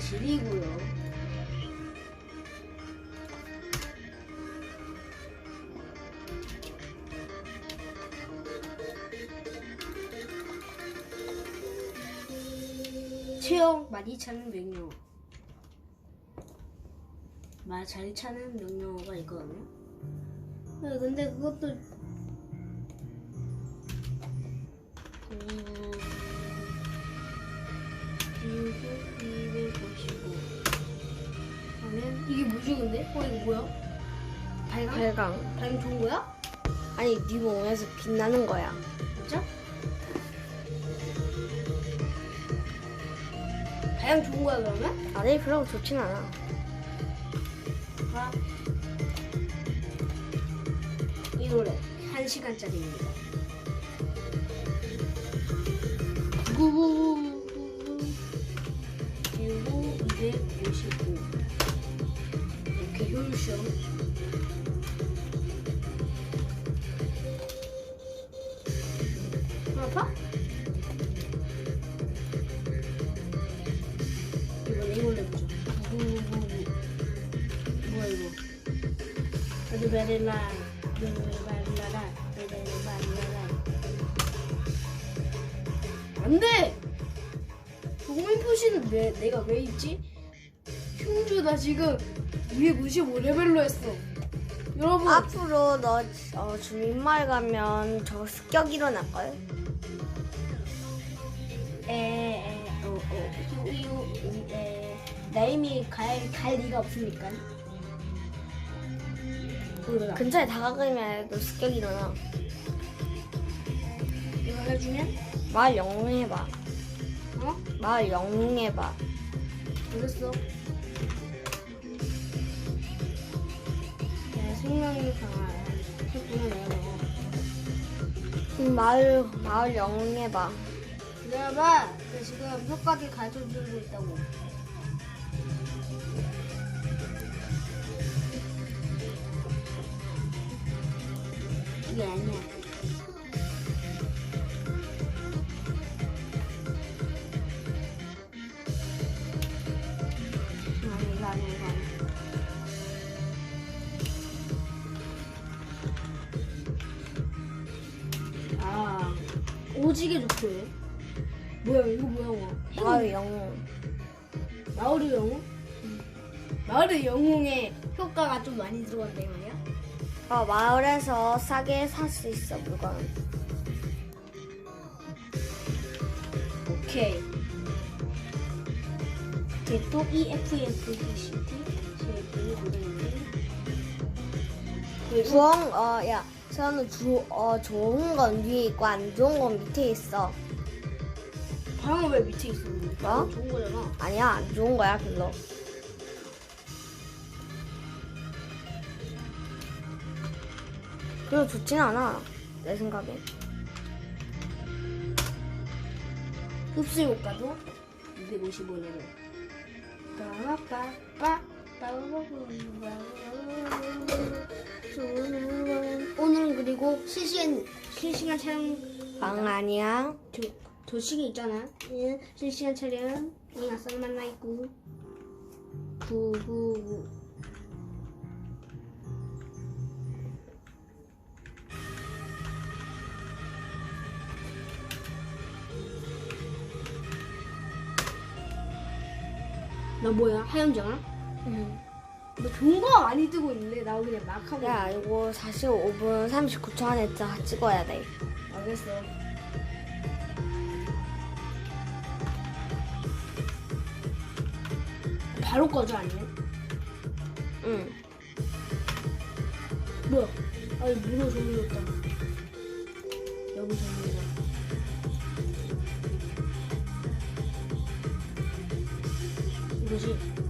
노래 질이고요. 체형 많이 차는 명령. 말잘 차는 명령어가 있거든요. 네, 근데 그것도 이게 뭐지 근데? 어 이거 뭐야? 발광? 발광. 발광 좋은 거야? 아니 네 몸에서 빛나는 거야. 진짜? 발광 좋은 거야 그러면? 아니 별로 좋진 않아. 아. 이 노래 1시간짜리입니다. 구구구구구 그리고 255 효율쇼 아파? 이번에 이걸로 해보자. 뭐야 이거? 베르베르라 베르베르라라 베르베르라라 안돼! 동물 표시는 왜 내가 왜 있지? 흉주 나 지금 255레벨로 했어 여러분 앞으로 너 어, 주민마을 가면 저 습격 일어날걸? 에에 어어 유유 에 나임이 갈, 갈 리가 없으니까 몰라 근처에 다가가면 너 습격 일어나. 이거 해주면 마을 영웅해봐. 어? 마을 영웅해봐. 알겠어 마을 마을 영웅해봐. 기다려봐. 나 지금 효과기 가르쳐 주고 있다고. 이게 아니야 오지게 좋대 뭐야 이거 뭐야 이거 마을 영웅. 마을의 영웅? 마을의 영웅의 효과가 좀 많이 들어간다 이 말이야? 어, 마을에서 싸게 살 수 있어 물건. 오케이 이게 또 E EFFCT CFE 모델인데 그리고 주원 어야 저는 주 어 좋은 건 위에 있고 안 좋은 건 밑에 있어. 방은 왜 밑에 있어? 뭐? 좋은 거잖아 아니야 안 좋은 거야 별로. 별로 좋진 않아 내 생각에. 흡수 효과도 255레벨 빠빠빠 오늘은 그리고 실시간 실시간 촬영 방 아니야. 도, 도식이 있잖아. 예, 실시간 촬영. 이 아싸 만나 있고. 구구구. 나 뭐야? 하연정아? 응. 너거 많이 뜨고 있는데 나 그냥 막 하고. 야 이거 45분 39초 안에 다 찍어야 돼. 알겠어. 바로 꺼져 아니면? 응. 뭐야? 아니 문어 정리했다. 여기 정리다. 이거지.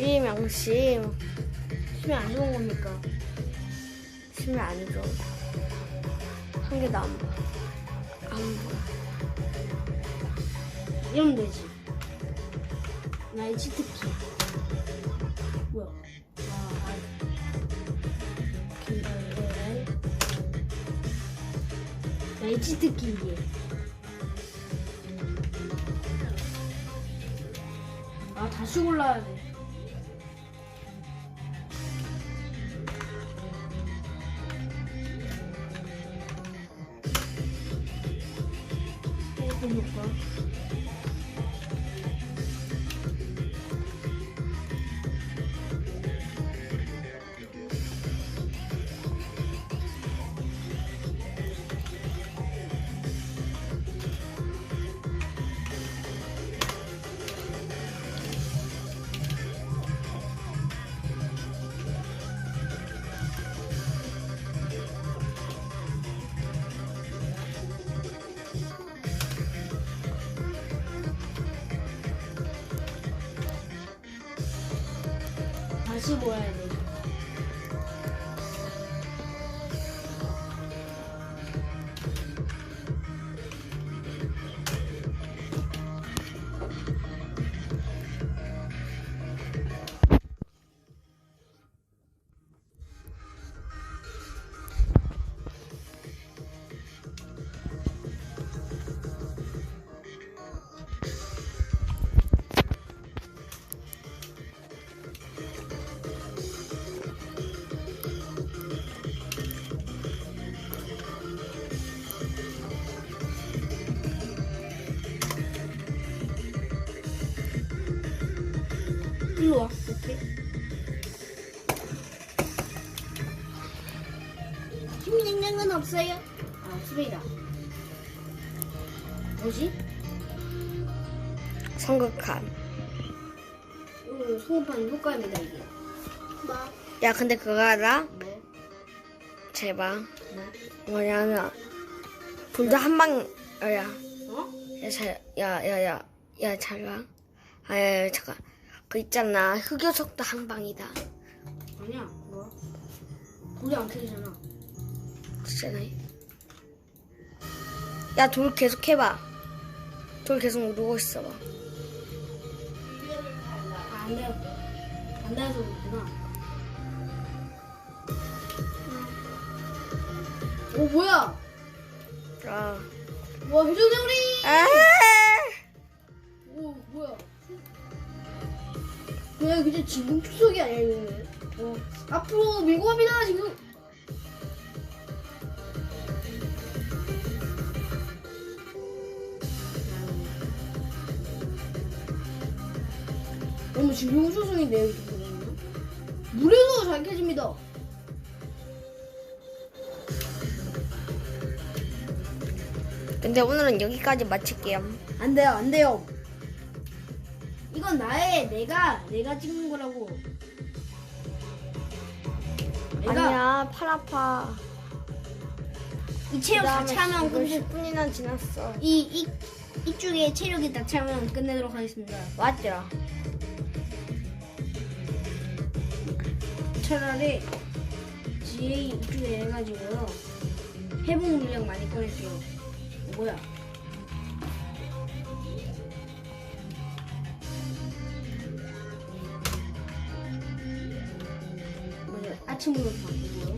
양심, 양심. 심이 안 좋은 겁니까? 심이 안 좋아. 한 개도 안 보여. 안 보여. 이러면 되지. 나의 치트키. 뭐야? 나의 치트키 이게. 아, 다시 골라야 돼. 다시 모아 일로 와. 이렇게. 힘있는 건 없어요? 아, 수레이다. 뭐지? 성극한. 이거 소음판 효과입니다, 이게. 뭐? 야, 근데 그거 알아? 뭐? 제발. 뭐? 뭐냐면, 불도 한 방, 어, 야, 어? 야, 잘, 야, 야, 야, 야, 잘 가. 아, 야, 야, 잠깐. 그 있잖아. 흑요석도 한 방이다. 아니야, 뭐? 불이 안 켜지잖아. 진짜네. 야, 돌 계속 해봐. 돌 계속 누르고 있어봐. 아, 안 돼요. 안 돼서 그렇구나. 오, 뭐야? 아. 와, 회전회오리! 아! 그냥 그냥 진공 추석이 아니야, 이거는. 어. 앞으로 밀고 갑니다, 지금. 너무 이 정도면. 물에서 잘 캐집니다. 근데 오늘은 여기까지 마칠게요. 안 돼요, 안 돼요. 이건 나의 내가 내가 찍는 거라고. 내가 아니야, 팔 아파. 이 체력 다 차면 끝내 10분이나 지났어. 이이 이쪽에 체력이 다 차면 끝내도록 하겠습니다. 맞죠? 차라리 GA 이쪽에 해가지고요. 회복 물량 많이 꺼낼게요. 어, 뭐야? 아침으로 바꾸고요.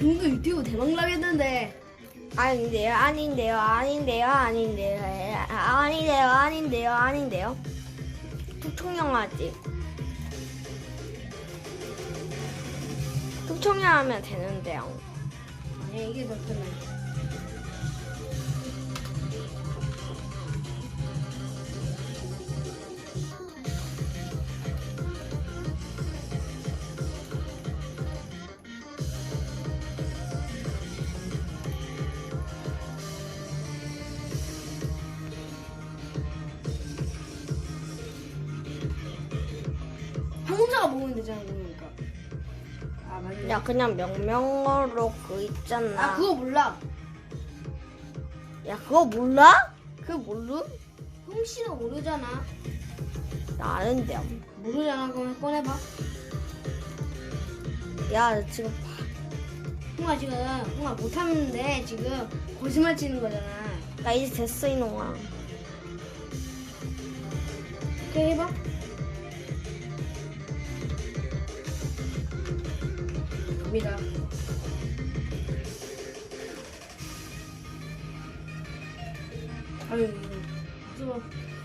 이거 유튜브 대박 나겠는데. 아닌데요, 아닌데요, 아닌데요, 아닌데요, 아, 아닌데요, 아닌데요, 아닌데요. 툭통영하지. 툭통영 하면 되는데요. 아니야 이게 더 편해. 아 그냥 명명어로 그 있잖아. 아 그거 몰라. 야, 그거 몰라? 그거 모르? 홍씨는 모르잖아. 나 아는데요. 모르잖아. 그럼 꺼내봐. 야, 지금 홍아 지금 홍아 못하는데 지금 거짓말 치는 거잖아. 나 이제 됐어, 이놈아. 오케이 해봐. 갑니다. 아유, 또. 자.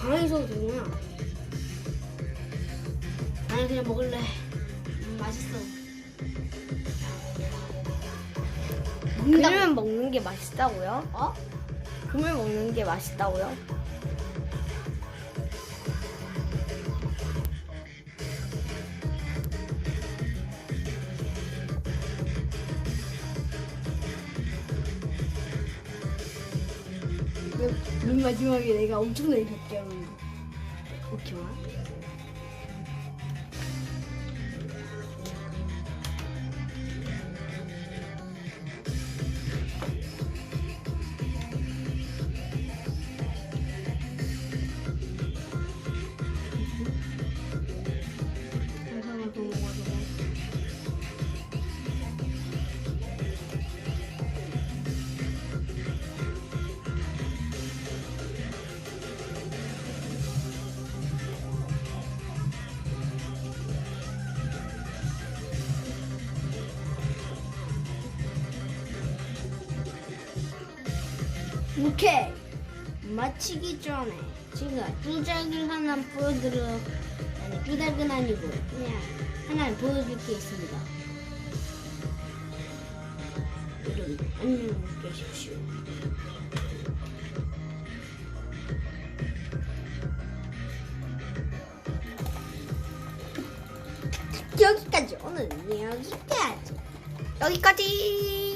아, 강하게 있어도 되구나. 아니, 그냥 먹을래. 음, 맛있어. 먹는다고. 그러면 먹는 게 맛있다고요? 어? 금을 먹는 게 맛있다고요? 맨 마지막에 내가 엄청나게 적게 하는 거. 오케이 오케이. 마치기 전에 제가 뚜작을 하나 보여드려 아니 뚜작은 아니고 그냥 하나 보여줄 게 있습니다. 여러분 안녕히 계십시오. 여기까지 오늘 여기까지. 여기까지!